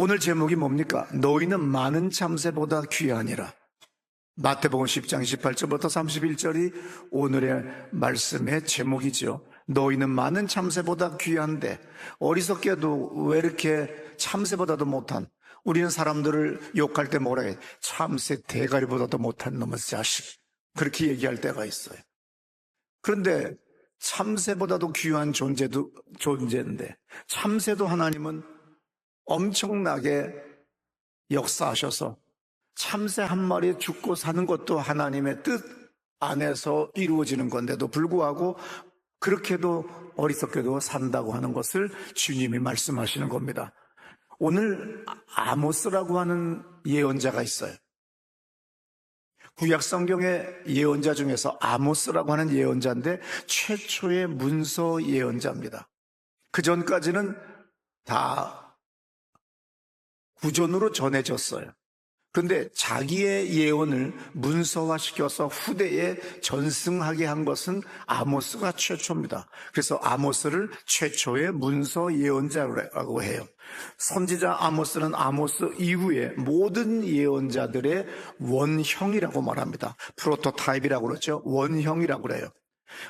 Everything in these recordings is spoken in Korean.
오늘 제목이 뭡니까? 너희는 많은 참새보다 귀하니라. 마태복음 10장 28절부터 31절이 오늘의 말씀의 제목이죠. 너희는 많은 참새보다 귀한데 어리석게도 왜 이렇게 참새보다도 못한 우리는 사람들을 욕할 때 뭐라 해? 참새 대가리보다도 못한 놈의 자식. 그렇게 얘기할 때가 있어요. 그런데 참새보다도 귀한 존재도 존재인데 참새도 하나님은 엄청나게 역사하셔서 참새 한 마리 죽고 사는 것도 하나님의 뜻 안에서 이루어지는 건데도 불구하고 그렇게도 어리석게도 산다고 하는 것을 주님이 말씀하시는 겁니다. 오늘 아모스라고 하는 예언자가 있어요. 구약 성경의 예언자 중에서 아모스라고 하는 예언자인데 최초의 문서 예언자입니다. 그 전까지는 다 구전으로 전해졌어요. 그런데 자기의 예언을 문서화시켜서 후대에 전승하게 한 것은 아모스가 최초입니다. 그래서 아모스를 최초의 문서 예언자라고 해요. 선지자 아모스는 아모스 이후에 모든 예언자들의 원형이라고 말합니다. 프로토타입이라고 그러죠. 원형이라고 그래요.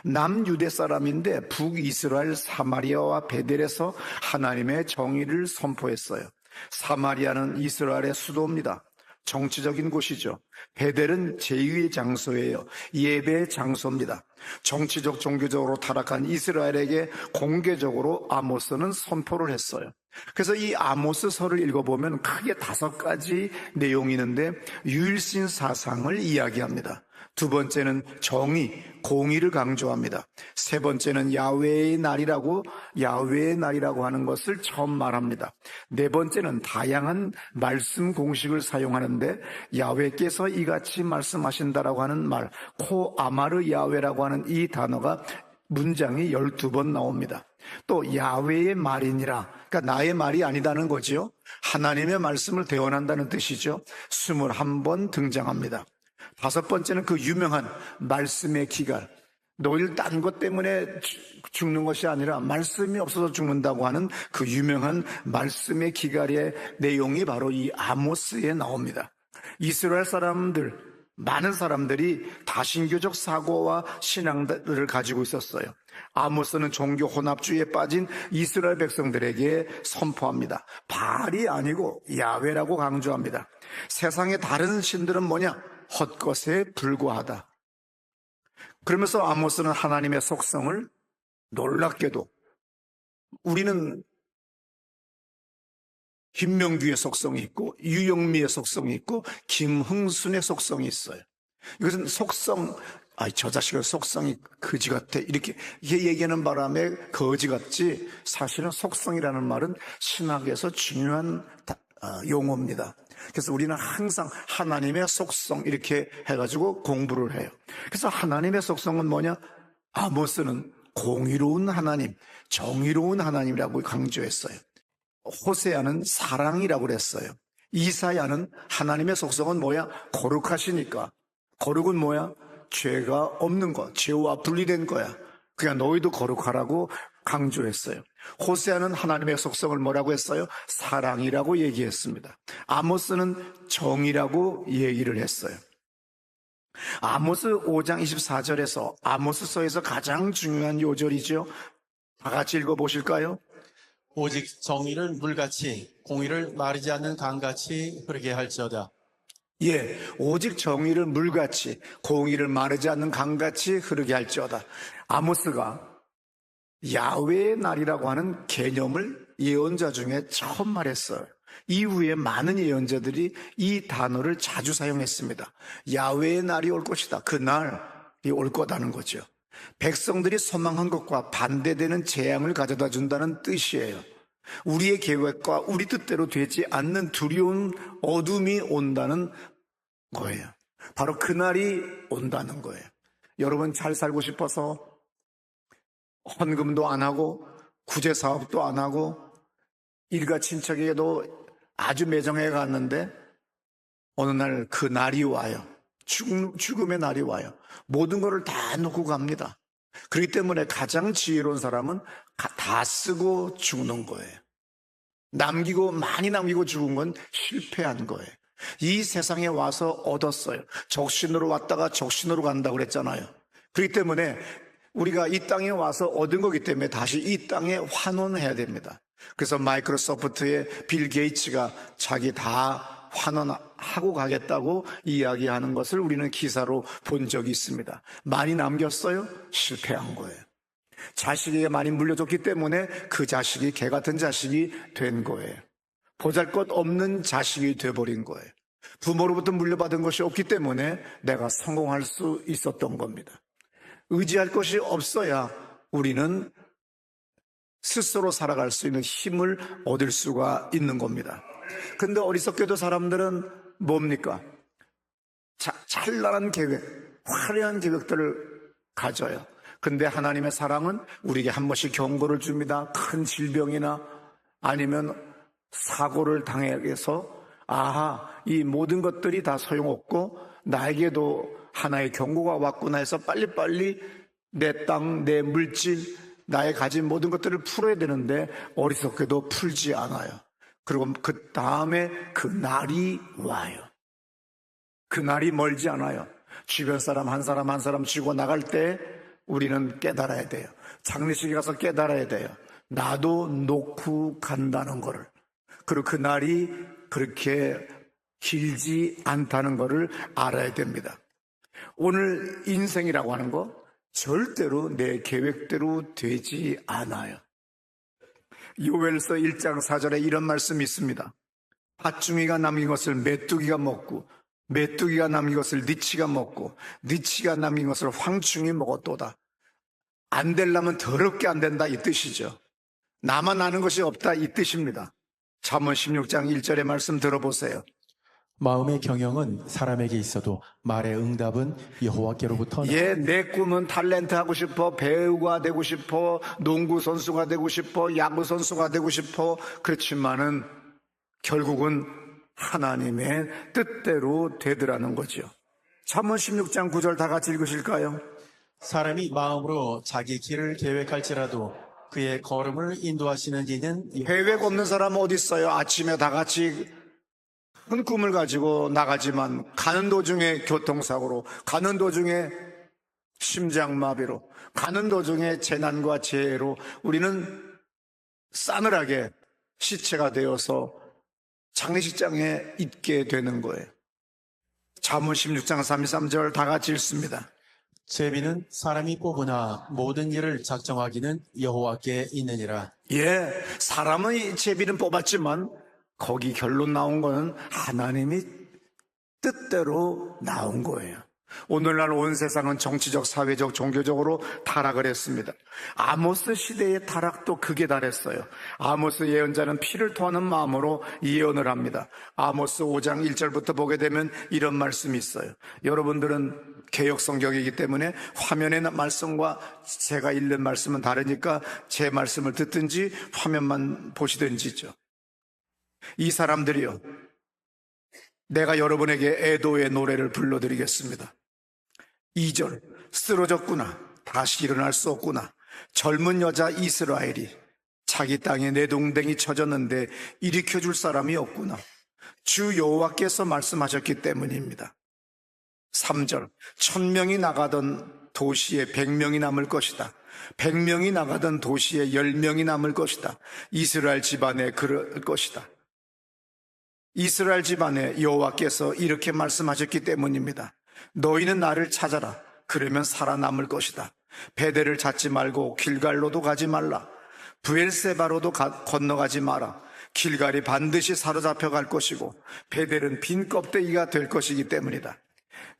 남유대 사람인데 북이스라엘 사마리아와 베델에서 하나님의 정의를 선포했어요. 사마리아는 이스라엘의 수도입니다. 정치적인 곳이죠. 베델은 제2의 장소예요. 예배의 장소입니다. 정치적 종교적으로 타락한 이스라엘에게 공개적으로 아모스는 선포를 했어요. 그래서 이 아모스서를 읽어보면 크게 다섯 가지 내용이 있는데 유일신 사상을 이야기합니다. 두 번째는 정의, 공의를 강조합니다. 세 번째는 야외의 날이라고 야외의 날이라고 하는 것을 처음 말합니다. 네 번째는 다양한 말씀 공식을 사용하는데 야외께서 이같이 말씀하신다라고 하는 말, 코 아마르 야외라고 하는 이 단어가 문장이 12번 나옵니다. 또 야외의 말이니라. 그러니까 나의 말이 아니다는 거지요. 하나님의 말씀을 대언한다는 뜻이죠. 21번 등장합니다. 다섯 번째는 그 유명한 말씀의 기갈. 너희를 딴것 때문에 죽는 것이 아니라 말씀이 없어서 죽는다고 하는 그 유명한 말씀의 기갈의 내용이 바로 이 아모스에 나옵니다. 이스라엘 사람들, 많은 사람들이 다신교적 사고와 신앙들을 가지고 있었어요. 아모스는 종교 혼합주의에 빠진 이스라엘 백성들에게 선포합니다. 발이 아니고 야외라고 강조합니다. 세상의 다른 신들은 뭐냐? 헛것에 불과하다. 그러면서 아모스는 하나님의 속성을 놀랍게도 우리는 김명규의 속성이 있고 유영미의 속성이 있고 김흥순의 속성이 있어요. 이것은 속성, 아, 저 자식의 속성이 거지 같아. 이렇게, 얘기하는 바람에 거지 같지. 사실은 속성이라는 말은 신학에서 중요한 아, 용어입니다. 그래서 우리는 항상 하나님의 속성 이렇게 해가지고 공부를 해요. 그래서 하나님의 속성은 뭐냐? 아모스는 공의로운 하나님, 정의로운 하나님이라고 강조했어요. 호세아는 사랑이라고 그랬어요. 이사야는 하나님의 속성은 뭐야? 거룩하시니까. 거룩은 뭐야? 죄가 없는 것, 죄와 분리된 거야. 그냥 너희도 거룩하라고 강조했어요. 호세아는 하나님의 속성을 뭐라고 했어요? 사랑이라고 얘기했습니다. 아모스는 정이라고 얘기를 했어요. 아모스 5장 24절에서 아모스서에서 가장 중요한 요절이죠. 다 같이 읽어보실까요? 오직 정의를 물같이 공의를 마르지 않는 강같이 흐르게 할지어다. 예, 오직 정의를 물같이 공의를 마르지 않는 강같이 흐르게 할지어다. 아모스가 야외의 날이라고 하는 개념을 예언자 중에 처음 말했어요. 이후에 많은 예언자들이 이 단어를 자주 사용했습니다. 야외의 날이 올 것이다. 그 날이 올 거다는 거죠. 백성들이 소망한 것과 반대되는 재앙을 가져다 준다는 뜻이에요. 우리의 계획과 우리 뜻대로 되지 않는 두려운 어둠이 온다는 거예요. 바로 그날이 온다는 거예요. 여러분 잘 살고 싶어서 헌금도 안 하고 구제 사업도 안 하고 일가 친척에게도 아주 매정해 갔는데 어느 날 그 날이 와요. 죽, 죽음 의 날이 와요. 모든 것을 다 놓고 갑니다. 그렇기 때문에 가장 지혜로운 사람은 다 쓰고 죽는 거예요. 남기고 많이 남기고 죽은 건 실패한 거예요. 이 세상에 와서 얻었어요. 적신으로 왔다가 적신으로 간다고 그랬잖아요. 그렇기 때문에 우리가 이 땅에 와서 얻은 거기 때문에 다시 이 땅에 환원해야 됩니다. 그래서 마이크로소프트의 빌 게이츠가 자기 다 환원하고 가겠다고 이야기하는 것을 우리는 기사로 본 적이 있습니다. 많이 남겼어요? 실패한 거예요. 자식에게 많이 물려줬기 때문에 그 자식이 개 같은 자식이 된 거예요. 보잘 것 없는 자식이 돼버린 거예요. 부모로부터 물려받은 것이 없기 때문에 내가 성공할 수 있었던 겁니다. 의지할 것이 없어야 우리는 스스로 살아갈 수 있는 힘을 얻을 수가 있는 겁니다. 근데 어리석게도 사람들은 뭡니까? 자, 찬란한 계획, 화려한 계획들을 가져요. 근데 하나님의 사랑은 우리에게 한 번씩 경고를 줍니다. 큰 질병이나 아니면 사고를 당해서 아하, 이 모든 것들이 다 소용없고 나에게도 하나의 경고가 왔구나 해서 빨리빨리 내 땅, 내 물질, 나의 가진 모든 것들을 풀어야 되는데 어리석게도 풀지 않아요. 그리고 그 다음에 그 날이 와요. 그 날이 멀지 않아요. 주변 사람 한 사람 한 사람 쥐고 나갈 때 우리는 깨달아야 돼요. 장례식에 가서 깨달아야 돼요. 나도 놓고 간다는 거를. 그리고 그 날이 그렇게 길지 않다는 거를 알아야 됩니다. 오늘 인생이라고 하는 거 절대로 내 계획대로 되지 않아요. 요엘서 1장 4절에 이런 말씀이 있습니다. 팥중이가 남긴 것을 메뚜기가 먹고 메뚜기가 남긴 것을 니치가 먹고 니치가 남긴 것을 황충이 먹었도다. 안 되려면 더럽게 안 된다 이 뜻이죠. 나만 아는 것이 없다 이 뜻입니다. 잠언 16장 1절의 말씀 들어보세요. 마음의 경영은 사람에게 있어도 말의 응답은 여호와께로부터 나- 예, 내 꿈은 탤런트 하고 싶어, 배우가 되고 싶어, 농구 선수가 되고 싶어, 야구 선수가 되고 싶어. 그렇지만은 결국은 하나님의 뜻대로 되더라는 거죠. 잠언 16장 9절 다 같이 읽으실까요? 사람이 마음으로 자기 길을 계획할지라도 그의 걸음을 인도하시는 이는 계획 없는 사람은 어디 있어요? 아침에 다 같이 큰 꿈을 가지고 나가지만 가는 도중에 교통사고로, 가는 도중에 심장마비로, 가는 도중에 재난과 재해로 우리는 싸늘하게 시체가 되어서 장례식장에 있게 되는 거예요. 잠언 16장 33절 다 같이 읽습니다. 제비는 사람이 뽑으나 모든 일을 작정하기는 여호와께 있느니라. 예, 사람은 이 제비는 뽑았지만 거기 결론 나온 거는 하나님이 뜻대로 나온 거예요. 오늘날 온 세상은 정치적, 사회적, 종교적으로 타락을 했습니다. 아모스 시대의 타락도 극에 달했어요. 아모스 예언자는 피를 토하는 마음으로 예언을 합니다. 아모스 5장 1절부터 보게 되면 이런 말씀이 있어요. 여러분들은 개혁 성경이기 때문에 화면의 말씀과 제가 읽는 말씀은 다르니까 제 말씀을 듣든지 화면만 보시든지죠. 이 사람들이요. 내가 여러분에게 애도의 노래를 불러드리겠습니다. 2절, 쓰러졌구나. 다시 일어날 수 없구나. 젊은 여자 이스라엘이 자기 땅에 내동댕이 쳐졌는데 일으켜 줄 사람이 없구나. 주 여호와께서 말씀하셨기 때문입니다. 3절, 천명이 나가던 도시에 100명이 남을 것이다. 100명이 나가던 도시에 10명이 남을 것이다. 이스라엘 집안에 그럴 것이다. 이스라엘 집안에 여호와께서 이렇게 말씀하셨기 때문입니다. 너희는 나를 찾아라. 그러면 살아남을 것이다. 베델을 찾지 말고 길갈로도 가지 말라. 부엘세바로도 가- 건너가지 마라. 길갈이 반드시 사로잡혀 갈 것이고 베델은 빈 껍데기가 될 것이기 때문이다.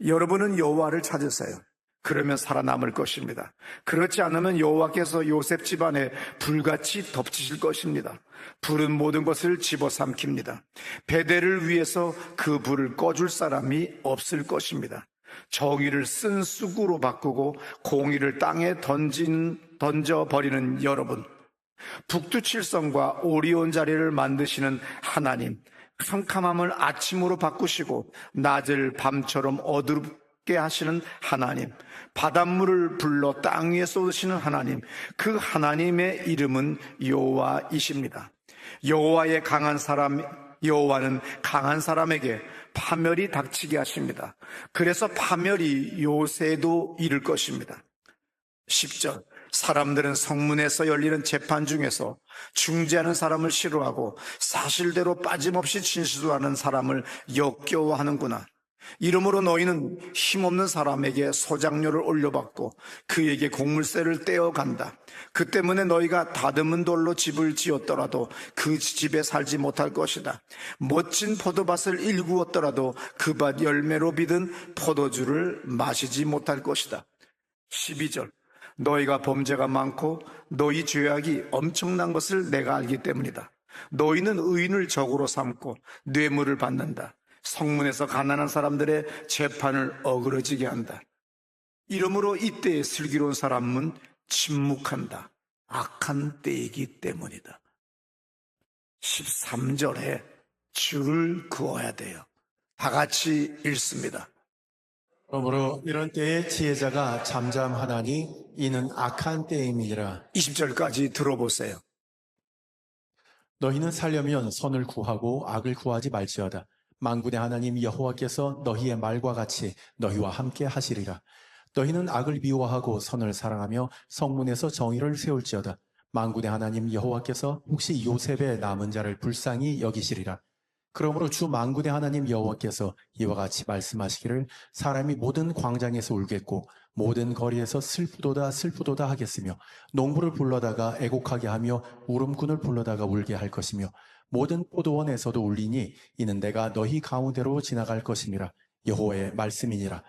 여러분은 여호와를 찾으세요. 그러면 살아남을 것입니다. 그렇지 않으면 여호와께서 요셉 집안에 불같이 덮치실 것입니다. 불은 모든 것을 집어삼킵니다. 베델을 위해서 그 불을 꺼줄 사람이 없을 것입니다. 정의를 쓴 쑥으로 바꾸고 공의를 땅에 던진 던져 버리는 여러분. 북두칠성과 오리온 자리를 만드시는 하나님, 캄캄함을 아침으로 바꾸시고 낮을 밤처럼 어둡게 하시는 하나님, 바닷물을 불러 땅 위에 쏟으시는 하나님, 그 하나님의 이름은 여호와이십니다. 여호와의 강한 사람 여호와는 강한 사람에게 파멸이 닥치게 하십니다. 그래서 파멸이 요새도 이를 것입니다. 10절 사람들은 성문에서 열리는 재판 중에서 중재하는 사람을 싫어하고 사실대로 빠짐없이 진술하는 사람을 역겨워하는구나. 이러므로 너희는 힘없는 사람에게 소장료를 올려받고 그에게 곡물세를 떼어간다. 그 때문에 너희가 다듬은 돌로 집을 지었더라도 그 집에 살지 못할 것이다. 멋진 포도밭을 일구었더라도 그 밭 열매로 빚은 포도주를 마시지 못할 것이다. 12절 너희가 범죄가 많고 너희 죄악이 엄청난 것을 내가 알기 때문이다. 너희는 의인을 적으로 삼고 뇌물을 받는다. 성문에서 가난한 사람들의 재판을 어그러지게 한다. 이러므로 이때의 슬기로운 사람은 침묵한다. 악한 때이기 때문이다. 13절에 줄을 그어야 돼요. 다 같이 읽습니다. 그러므로 이런 때에 지혜자가 잠잠하나니 이는 악한 때임이니라. 20절까지 들어보세요. 너희는 살려면 선을 구하고 악을 구하지 말지어다. 만군의 하나님 여호와께서 너희의 말과 같이 너희와 함께 하시리라. 너희는 악을 미워하고 선을 사랑하며 성문에서 정의를 세울지어다. 만군의 하나님 여호와께서 혹시 요셉의 남은 자를 불쌍히 여기시리라. 그러므로 주 만군의 하나님 여호와께서 이와 같이 말씀하시기를 사람이 모든 광장에서 울겠고 모든 거리에서 슬프도다 슬프도다 하겠으며 농부를 불러다가 애곡하게 하며 울음꾼을 불러다가 울게 할 것이며 모든 포도원에서도 울리니 이는 내가 너희 가운데로 지나갈 것임이라 여호와의 말씀이니라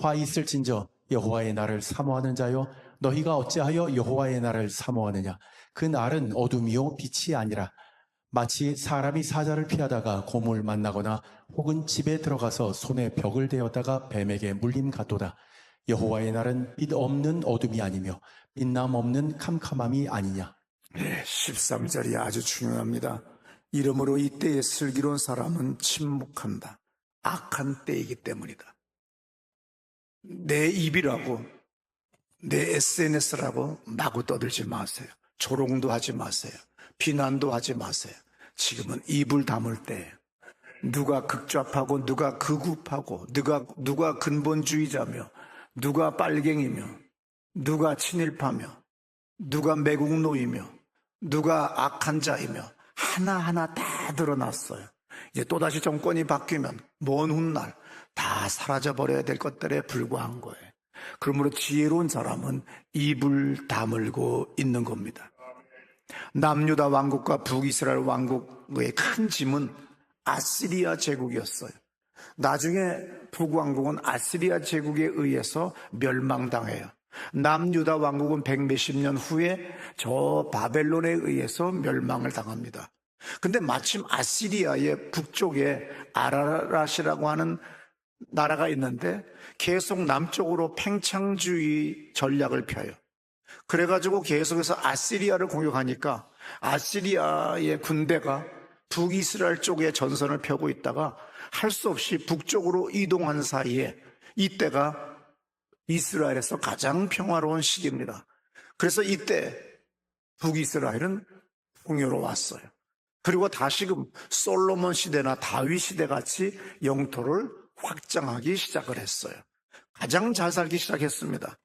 화 있을진저 여호와의 날을 사모하는 자여 너희가 어찌하여 여호와의 날을 사모하느냐 그 날은 어둠이요 빛이 아니라 마치 사람이 사자를 피하다가 곰을 만나거나 혹은 집에 들어가서 손에 벽을 대었다가 뱀에게 물림 같도다. 여호와의 날은 빛 없는 어둠이 아니며 빛남 없는 캄캄함이 아니냐. 네, 13절이 아주 중요합니다. 이러므로 이때의 슬기로운 사람은 침묵한다. 악한 때이기 때문이다. 내 입이라고, 내 SNS라고 마구 떠들지 마세요. 조롱도 하지 마세요. 비난도 하지 마세요. 지금은 입을 다물 때 누가 극좌파고 누가 극우파고 누가 누가 근본주의자며 누가 빨갱이며 누가 친일파며 누가 매국노이며 누가 악한 자이며 하나하나 다 드러났어요. 이제 또다시 정권이 바뀌면 먼 훗날 다 사라져 버려야 될 것들에 불과한 거예요. 그러므로 지혜로운 사람은 입을 다물고 있는 겁니다. 남유다 왕국과 북이스라엘 왕국의 큰 짐은 아시리아 제국이었어요. 나중에 북왕국은 아시리아 제국에 의해서 멸망당해요. 남유다 왕국은 백몇십 년 후에 저 바벨론에 의해서 멸망을 당합니다. 근데 마침 아시리아의 북쪽에 아라라시라고 하는 나라가 있는데 계속 남쪽으로 팽창주의 전략을 펴요. 그래가지고 계속해서 아시리아를 공격하니까 아시리아의 군대가 북이스라엘 쪽에 전선을 펴고 있다가 할 수 없이 북쪽으로 이동한 사이에 이때가 이스라엘에서 가장 평화로운 시기입니다. 그래서 이때 북이스라엘은 풍요로웠어요. 그리고 다시금 솔로몬 시대나 다윗 시대 같이 영토를 확장하기 시작을 했어요. 가장 잘 살기 시작했습니다.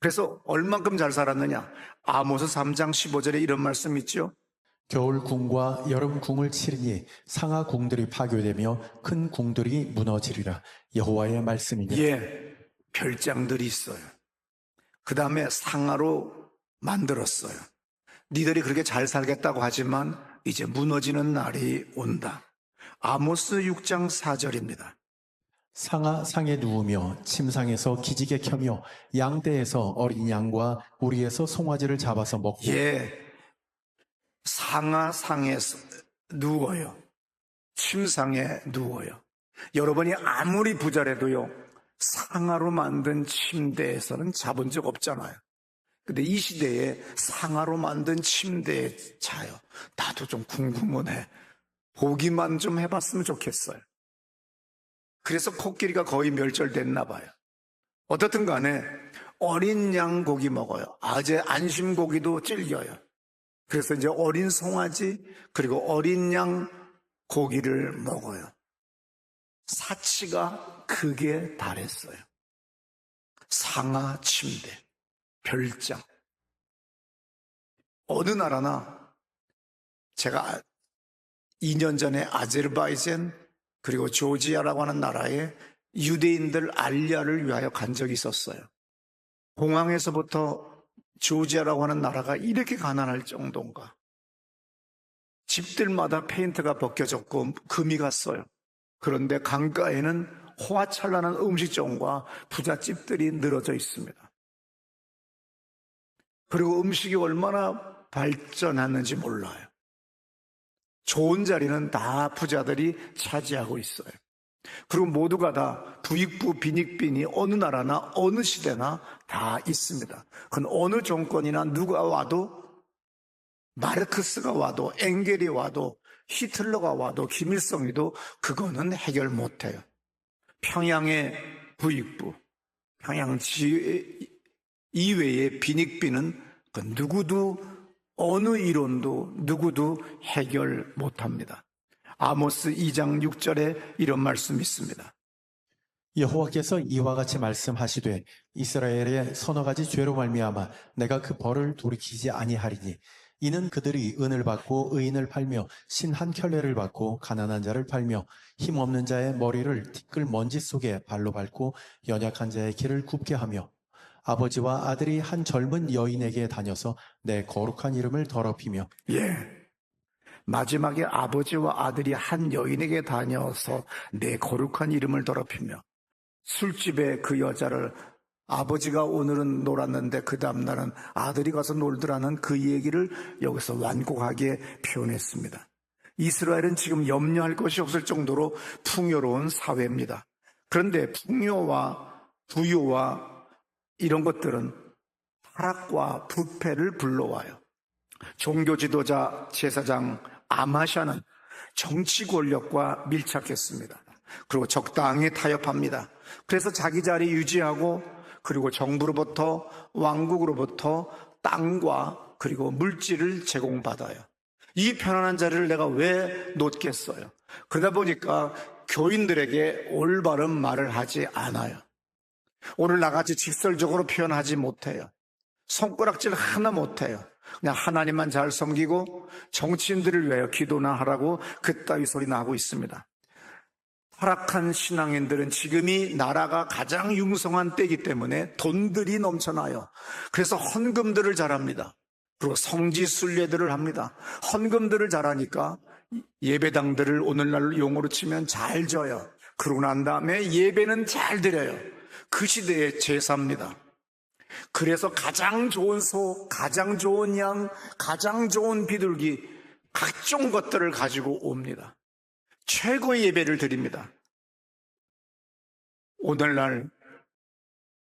그래서 얼만큼 잘 살았느냐? 아모스 3장 15절에 이런 말씀 있죠. 겨울 궁과 여름 궁을 치르니 상하 궁들이 파괴되며 큰 궁들이 무너지리라. 여호와의 말씀이니 예, 별장들이 있어요. 그 다음에 상하로 만들었어요. 니들이 그렇게 잘 살겠다고 하지만 이제 무너지는 날이 온다. 아모스 6장 4절입니다. 상하 상에 누우며 침상에서 기지개 켜며 양떼에서 어린 양과 우리에서 송아지를 잡아서 먹고 예, 상하 상에서 누워요. 침상에 누워요. 여러분이 아무리 부자래도요, 상하로 만든 침대에서는 자본 적 없잖아요. 근데 이 시대에 상하로 만든 침대에 자요. 나도 좀 궁금하네. 보기만 좀 해봤으면 좋겠어요. 그래서 코끼리가 거의 멸절됐나 봐요. 어떻든 간에 어린 양 고기 먹어요. 아재 안심 고기도 질겨요. 그래서 이제 어린 송아지 그리고 어린 양 고기를 먹어요. 사치가 극에 달했어요. 상하 침대, 별장. 어느 나라나 제가 2년 전에 아제르바이젠 그리고 조지아라고 하는 나라에 유대인들 알리아를 위하여 간 적이 있었어요. 공항에서부터 조지아라고 하는 나라가 이렇게 가난할 정도인가. 집들마다 페인트가 벗겨졌고 금이 갔어요. 그런데 강가에는 호화찬란한 음식점과 부잣집들이 늘어져 있습니다. 그리고 음식이 얼마나 발전했는지 몰라요. 좋은 자리는 다 부자들이 차지하고 있어요. 그리고 모두가 다 부익부 빈익빈이 어느 나라나 어느 시대나 다 있습니다. 그건 어느 정권이나 누가 와도 마르크스가 와도 엥겔이 와도 히틀러가 와도 김일성이도 그거는 해결 못해요. 평양의 부익부, 평양 지 이외의 빈익빈은 그 누구도 어느 이론도 누구도 해결 못합니다. 아모스 2장 6절에 이런 말씀이 있습니다. 여호와께서 이와 같이 말씀하시되 이스라엘의 서너 가지 죄로 말미암아 내가 그 벌을 돌이키지 아니하리니 이는 그들이 은을 받고 의인을 팔며 신 한 켤레를 받고 가난한 자를 팔며 힘없는 자의 머리를 티끌 먼지 속에 발로 밟고 연약한 자의 길을 굽게 하며 아버지와 아들이 한 젊은 여인에게 다녀서 내 거룩한 이름을 더럽히며 예. 마지막에 아버지와 아들이 한 여인에게 다녀서 내 거룩한 이름을 더럽히며 술집에 그 여자를 아버지가 오늘은 놀았는데 그 다음날은 아들이 가서 놀더라는 그 얘기를 여기서 완곡하게 표현했습니다. 이스라엘은 지금 염려할 것이 없을 정도로 풍요로운 사회입니다. 그런데 풍요와 부유와 이런 것들은 타락과 부패를 불러와요. 종교 지도자 제사장 아마샤는 정치 권력과 밀착했습니다. 그리고 적당히 타협합니다. 그래서 자기 자리 유지하고 그리고 정부로부터 왕국으로부터 땅과 그리고 물질을 제공받아요. 이 편안한 자리를 내가 왜 놓겠어요? 그러다 보니까 교인들에게 올바른 말을 하지 않아요. 오늘 나같이 직설적으로 표현하지 못해요. 손가락질 하나 못해요. 그냥 하나님만 잘 섬기고 정치인들을 위하여 기도나 하라고 그따위 소리나 하고 있습니다. 타락한 신앙인들은 지금이 나라가 가장 융성한 때이기 때문에 돈들이 넘쳐나요. 그래서 헌금들을 잘합니다. 그리고 성지 순례들을 합니다. 헌금들을 잘하니까 예배당들을 오늘날 용어로 치면 잘 져요. 그러고 난 다음에 예배는 잘 드려요. 그 시대의 제사입니다. 그래서 가장 좋은 소, 가장 좋은 양, 가장 좋은 비둘기, 각종 것들을 가지고 옵니다. 최고의 예배를 드립니다. 오늘날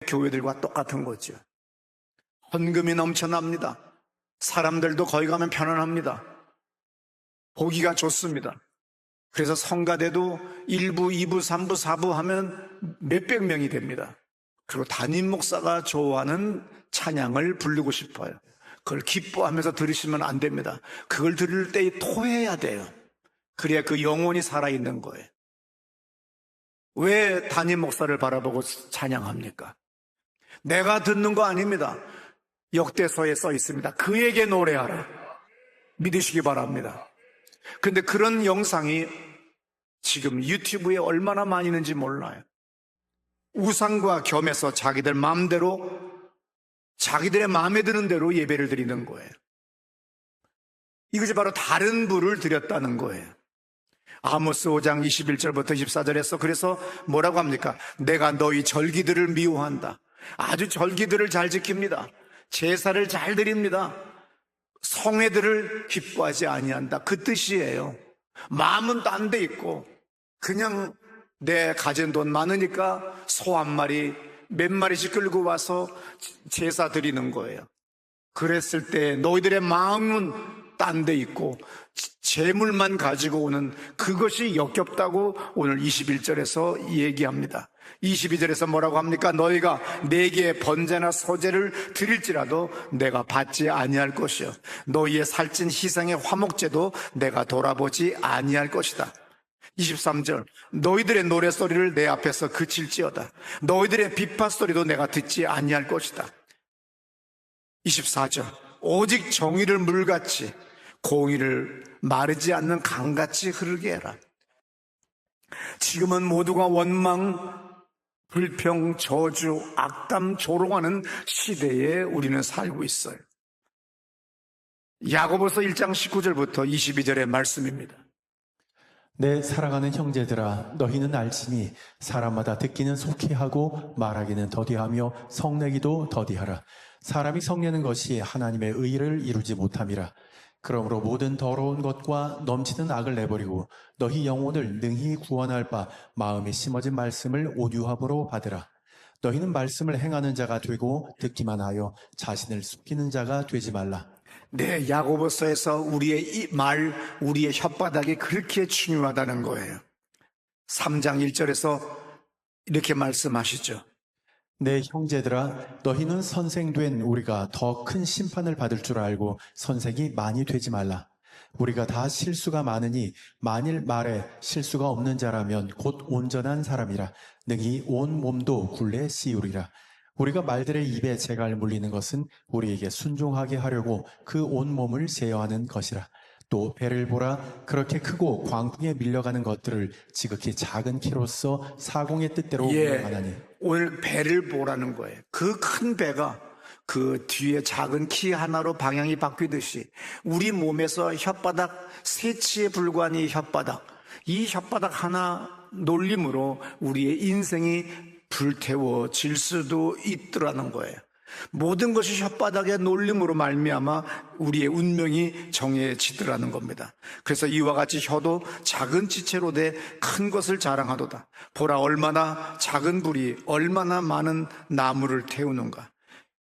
교회들과 똑같은 거죠. 헌금이 넘쳐납니다. 사람들도 거기 가면 편안합니다. 보기가 좋습니다. 그래서 성가대도 1부, 2부, 3부, 4부 하면 몇백 명이 됩니다. 그리고 담임 목사가 좋아하는 찬양을 부르고 싶어요. 그걸 기뻐하면서 들으시면 안 됩니다. 그걸 들을 때 토해야 돼요. 그래야 그 영혼이 살아있는 거예요. 왜 담임 목사를 바라보고 찬양합니까? 내가 듣는 거 아닙니다. 역대서에 써 있습니다. 그에게 노래하라. 믿으시기 바랍니다. 근데 그런 영상이 지금 유튜브에 얼마나 많이 있는지 몰라요. 우상과 겸해서 자기들 마음대로 자기들의 마음에 드는 대로 예배를 드리는 거예요. 이것이 바로 다른 부를 드렸다는 거예요. 아모스 5장 21절부터 24절에서 그래서 뭐라고 합니까? 내가 너희 절기들을 미워한다. 아주 절기들을 잘 지킵니다. 제사를 잘 드립니다. 성회들을 기뻐하지 아니한다. 그 뜻이에요. 마음은 딴 데 있고 그냥 내 가진 돈 많으니까 소 한 마리 몇 마리씩 끌고 와서 제사 드리는 거예요. 그랬을 때 너희들의 마음은 딴 데 있고 재물만 가지고 오는 그것이 역겹다고 오늘 21절에서 얘기합니다. 22절에서 뭐라고 합니까? 너희가 내게 번제나 소제를 드릴지라도 내가 받지 아니할 것이요. 너희의 살찐 희생의 화목제도 내가 돌아보지 아니할 것이다. 23절 너희들의 노래소리를 내 앞에서 그칠지어다. 너희들의 비파 소리도 내가 듣지 아니할 것이다. 24절 오직 정의를 물같이 공의를 마르지 않는 강같이 흐르게 해라. 지금은 모두가 원망, 불평, 저주, 악담, 조롱하는 시대에 우리는 살고 있어요. 야고보서 1장 19절부터 22절의 말씀입니다. 내 사랑하는 형제들아 너희는 알지니 사람마다 듣기는 속히 하고 말하기는 더디하며 성내기도 더디하라 사람이 성내는 것이 하나님의 의를 이루지 못함이라 그러므로 모든 더러운 것과 넘치는 악을 내버리고 너희 영혼을 능히 구원할 바 마음에 심어진 말씀을 온유함으로 받으라 너희는 말씀을 행하는 자가 되고 듣기만 하여 자신을 숨기는 자가 되지 말라 네, 야고보서에서 우리의 이 말, 우리의 혓바닥이 그렇게 중요하다는 거예요. 3장 1절에서 이렇게 말씀하시죠. 내 형제들아 너희는 선생된 우리가 더 큰 심판을 받을 줄 알고 선생이 많이 되지 말라. 우리가 다 실수가 많으니 만일 말에 실수가 없는 자라면 곧 온전한 사람이라 능히 온 몸도 굴레 씌우리라. 우리가 말들의 입에 재갈 물리는 것은 우리에게 순종하게 하려고 그 온 몸을 제어하는 것이라. 또 배를 보라 그렇게 크고 광풍에 밀려가는 것들을 지극히 작은 키로서 사공의 뜻대로 예, 운행하나니 오늘 배를 보라는 거예요. 그 큰 배가 그 뒤에 작은 키 하나로 방향이 바뀌듯이 우리 몸에서 혓바닥 세치에 불과한 이 혓바닥, 이 혓바닥 하나 놀림으로 우리의 인생이 불태워질 수도 있더라는 거예요. 모든 것이 혓바닥의 놀림으로 말미암아 우리의 운명이 정해지더라는 겁니다. 그래서 이와 같이 혀도 작은 지체로 돼 큰 것을 자랑하도다. 보라 얼마나 작은 불이 얼마나 많은 나무를 태우는가.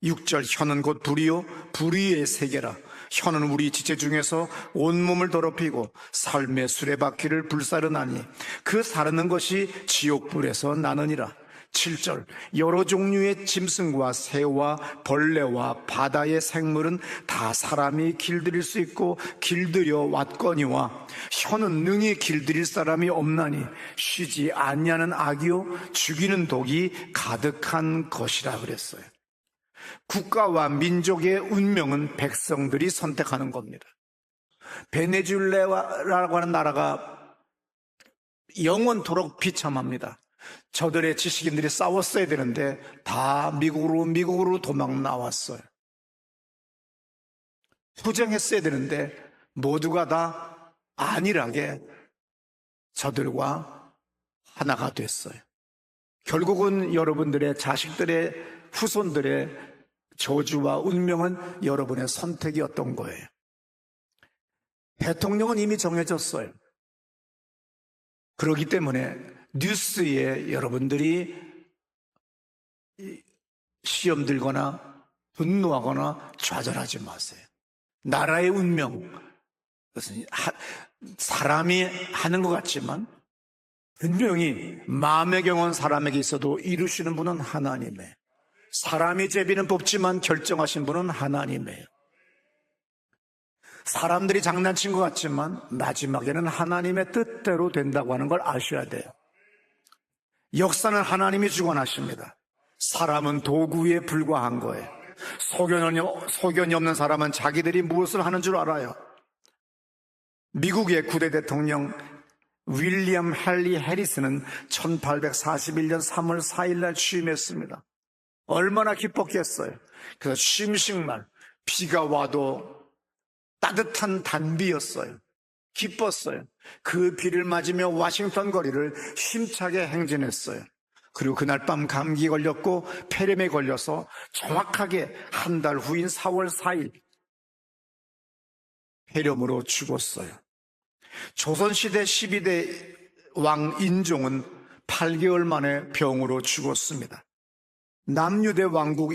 6절 혀는 곧 불이요 불의의 세계라. 혀는 우리 지체 중에서 온몸을 더럽히고 삶의 수레바퀴를 불사르나니 그 사르는 것이 지옥불에서 나느니라. 7절 여러 종류의 짐승과 새와 벌레와 바다의 생물은 다 사람이 길들일 수 있고 길들여 왔거니와 혀는 능히 길들일 사람이 없나니 쉬지 아니하는 악이요 죽이는 독이 가득한 것이라 그랬어요. 국가와 민족의 운명은 백성들이 선택하는 겁니다. 베네줄레라고 하는 나라가 영원토록 비참합니다. 저들의 지식인들이 싸웠어야 되는데 다 미국으로 미국으로 도망 나왔어요. 투쟁했어야 되는데 모두가 다 안일하게 저들과 하나가 됐어요. 결국은 여러분들의 자식들의 후손들의 저주와 운명은 여러분의 선택이었던 거예요. 대통령은 이미 정해졌어요. 그렇기 때문에 뉴스에 여러분들이 시험 들거나 분노하거나 좌절하지 마세요. 나라의 운명, 사람이 하는 것 같지만 분명히 마음의 경험 사람에게 있어도 이루시는 분은 하나님의 사람이 제비는 뽑지만 결정하신 분은 하나님이에요. 사람들이 장난친 것 같지만 마지막에는 하나님의 뜻대로 된다고 하는 걸 아셔야 돼요. 역사는 하나님이 주관하십니다. 사람은 도구에 불과한 거예요. 소견이, 소견이 없는 사람은 자기들이 무엇을 하는 줄 알아요. 미국의 구대 대통령 윌리엄 헨리 해리스는 1841년 3월 4일 날 취임했습니다. 얼마나 기뻤겠어요. 그래서 취임식날 비가 와도 따뜻한 단비였어요. 기뻤어요. 그 비를 맞으며 워싱턴 거리를 힘차게 행진했어요. 그리고 그날 밤 감기 걸렸고 폐렴에 걸려서 정확하게 한 달 후인 4월 4일 폐렴으로 죽었어요. 조선시대 12대 왕 인종은 8개월 만에 병으로 죽었습니다. 남유대 왕국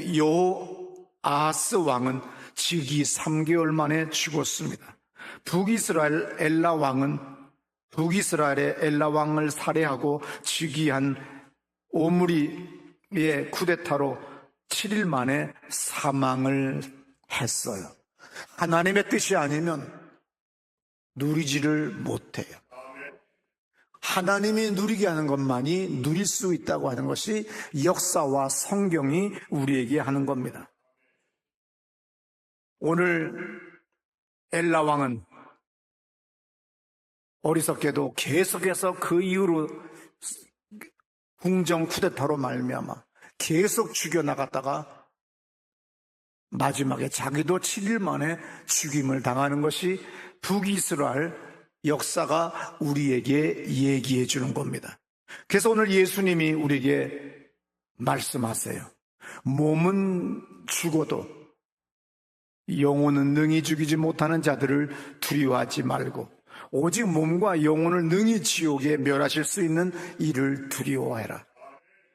여아스 왕은 즉위 3개월 만에 죽었습니다. 북이스라엘 엘라 왕은 북이스라엘의 엘라 왕을 살해하고 즉위한 오므리의 쿠데타로 7일 만에 사망을 했어요. 하나님의 뜻이 아니면 누리지를 못해요. 하나님이 누리게 하는 것만이 누릴 수 있다고 하는 것이 역사와 성경이 우리에게 하는 겁니다. 오늘 엘라 왕은 어리석게도 계속해서 그 이후로 궁정 쿠데타로 말미암아 계속 죽여 나갔다가 마지막에 자기도 7일 만에 죽임을 당하는 것이 북이스라엘 역사가 우리에게 얘기해 주는 겁니다. 그래서 오늘 예수님이 우리에게 말씀하세요. 몸은 죽어도 영혼은 능히 죽이지 못하는 자들을 두려워하지 말고 오직 몸과 영혼을 능히 지옥에 멸하실 수 있는 이를 두려워해라.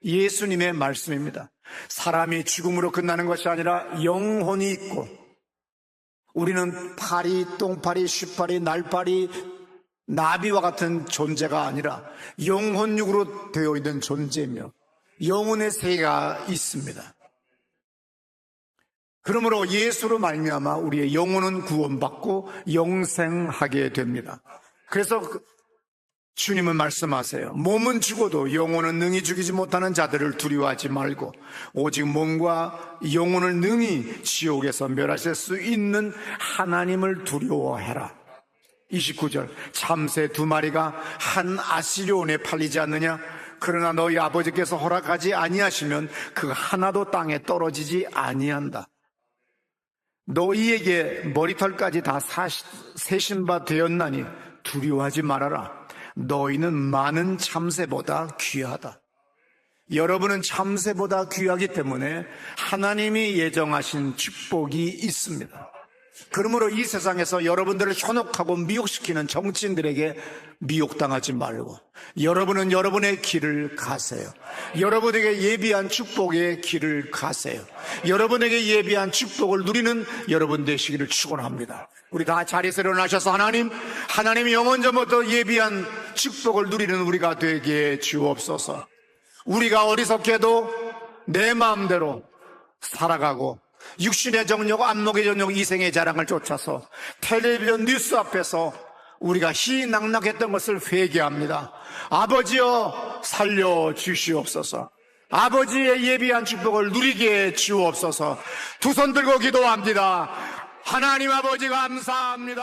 예수님의 말씀입니다. 사람이 죽음으로 끝나는 것이 아니라 영혼이 있고 우리는 파리, 똥파리, 쉬파리, 날파리, 나비와 같은 존재가 아니라 영혼육으로 되어 있는 존재며 영혼의 세계가 있습니다. 그러므로 예수로 말미암아 우리의 영혼은 구원받고 영생하게 됩니다. 그래서 그 주님은 말씀하세요. 몸은 죽어도 영혼은 능히 죽이지 못하는 자들을 두려워하지 말고 오직 몸과 영혼을 능히 지옥에서 멸하실 수 있는 하나님을 두려워해라. 29절 참새 두 마리가 한 아시리온에 팔리지 않느냐 그러나 너희 아버지께서 허락하지 아니하시면 그 하나도 땅에 떨어지지 아니한다. 너희에게 머리털까지 다 사시- 세신 바 되었나니 두려워하지 말아라. 너희는 많은 참새보다 귀하다. 여러분은 참새보다 귀하기 때문에 하나님이 예정하신 축복이 있습니다. 그러므로 이 세상에서 여러분들을 현혹하고 미혹시키는 정치인들에게 미혹당하지 말고 여러분은 여러분의 길을 가세요. 여러분에게 예비한 축복의 길을 가세요. 여러분에게 예비한 축복을 누리는 여러분 되시기를 축원합니다. 우리 다 자리에서 일어나셔서 하나님, 하나님이 영원 전부터 예비한 축복을 누리는 우리가 되게 주옵소서. 우리가 어리석게도 내 마음대로 살아가고 육신의 정욕, 안목의 정욕, 이생의 자랑을 쫓아서 텔레비전 뉴스 앞에서 우리가 희낙낙했던 것을 회개합니다. 아버지여 살려 주시옵소서. 아버지의 예비한 축복을 누리게 주옵소서. 두 손 들고 기도합니다. 하나님 아버지 감사합니다.